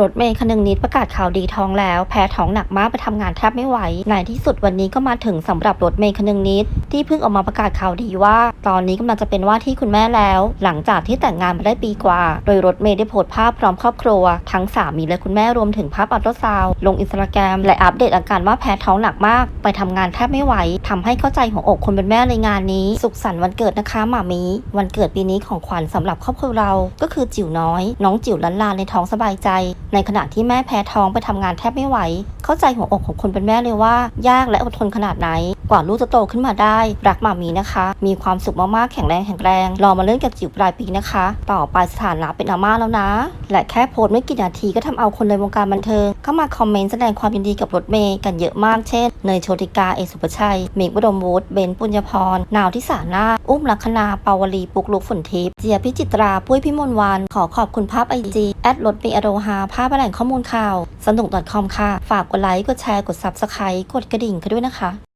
รถเมย์คนึงนิดประกาศข่าวดีท้องแล้ว แพ้ท้องหนักมากไปทำงานแทบไม่ไหวในที่สุดวันนี้ก็มาถึงสำหรับรถเมย์คนึงนิด ที่เพิ่งออกมาประกาศข่าวดีว่า ตอนนี้กำลังจะเป็นว่าที่คุณแม่แล้ว หลังจากที่แต่งงานมาได้ปีกว่า โดยรถเมย์ได้โพสต์ภาพพร้อมครอบครัว ทั้งสามีและคุณแม่รวมถึงภาพอัลตราซาวลงอินสตาแกรมและอัปเดตอาการว่าแพ้ท้องหนักมาก ไปทำงานแทบไม่ไหวทำให้เข้าใจหัวอกคนเป็นแม่ในงานนี้ สุขสันต์วันเกิดนะคะหมามีวันเกิดปีนี้ของขวัญสำหรับครอบครัวเรา ก็คือจิ๋วน้อย น้องจิ๋วลันลาในท้องสบายใจในขณะที่แม่แพ้ท้องไปทำงานแทบไม่ไหว เข้าใจหัวอกของคนเป็นแม่เลยว่า ยากและอดทนขนาดไหน กว่าลูกจะโตขึ้นมาได้ รักหมามีนะคะ มีความสุขมากๆแข็งแรงแข็งแรงรอมาเล่นกับจิ๋วปลายปีนะคะ ต่อไปสถานะเป็นอาม่าแล้วนะ และแค่โพสไม่กี่นาทีก็ทำเอาคนในวงการบันเทิงเข้ามาคอมเมนต์แสดงความยินดีกับรถเมย์กันเยอะมากเช่นเนยโชติกาเอสุภชัยเมกวดมวุฒิเบนปุญญพรนาวทิสานาอุ้มลัคนาปาวลีปุกลุกฝนทิพย์เจียพิจิตราปุ้ยพิมลวันขอขอบคุณภาพไอจีแอดรถเมย์อโรฮาภาพแหล่งข้อมูลข่าวสนุก .com ค่ะ ฝากกดไลค์กดแชร์กด subscribe กดกระดิ่งกันด้วยนะคะ